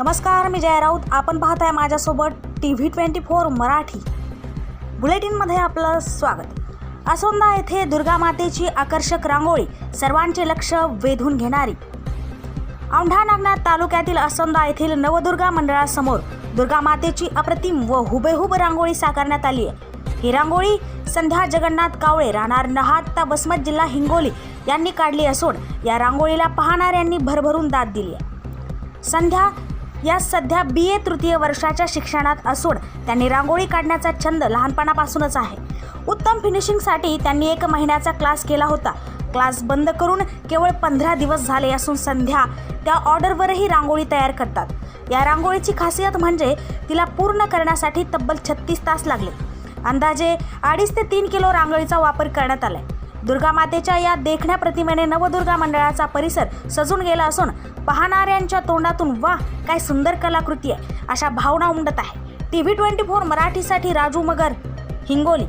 नमस्कार मी जय राऊत. आपण पाहत आहे माझ्यासोबत T V twenty four Marathi. बुलेटिनमध्ये आपलं स्वागत. असोंदा येथे दुर्गा मातेची आकर्षक रांगोळी सर्वांचे लक्ष वेधून घेणारी. औंढा नागनाथ तालुक्यातील असोंदा येथील नवदुर्गा मंडळासमोर दुर्गा मातेची अप्रतिम व हुबेहूब रांगोळी साकारण्यात आली आहे. ही रांगोळी संध्या जगन्नाथ कावळे राहणार नहात्ता बसमत जिल्हा हिंगोली यांनी काढली असून या रांगोळीला पाहणाऱ्यांनी भरभरून दाद दिली आहे. संध्या या सध्या बी ए तृतीय वर्षाच्या शिक्षणात असून त्यांनी रांगोळी काढण्याचा छंद लहानपणापासूनच आहे. उत्तम फिनिशिंगसाठी त्यांनी एक महिन्याचा क्लास केला होता. क्लास बंद करून केवळ पंधरा दिवस झाले असून संध्या त्या ऑर्डरवरही रांगोळी तयार करतात. या रांगोळीची खासियत म्हणजे तिला पूर्ण करण्यासाठी तब्बल छत्तीस तास लागले. अंदाजे अडीच ते तीन किलो रांगोळीचा वापर करण्यात आला आहे दुर्गा मातेच्या या देखण्या प्रतिमेने नवदुर्गा मंडळाचा परिसर सजून गेला असून पाहणाऱ्यांच्या तोंडातून वा काय सुंदर कलाकृती आहे. अशा भावना उमटत आहे. टी व्ही ट्वेंटी फोर मराठीसाठी राजू मगर हिंगोली.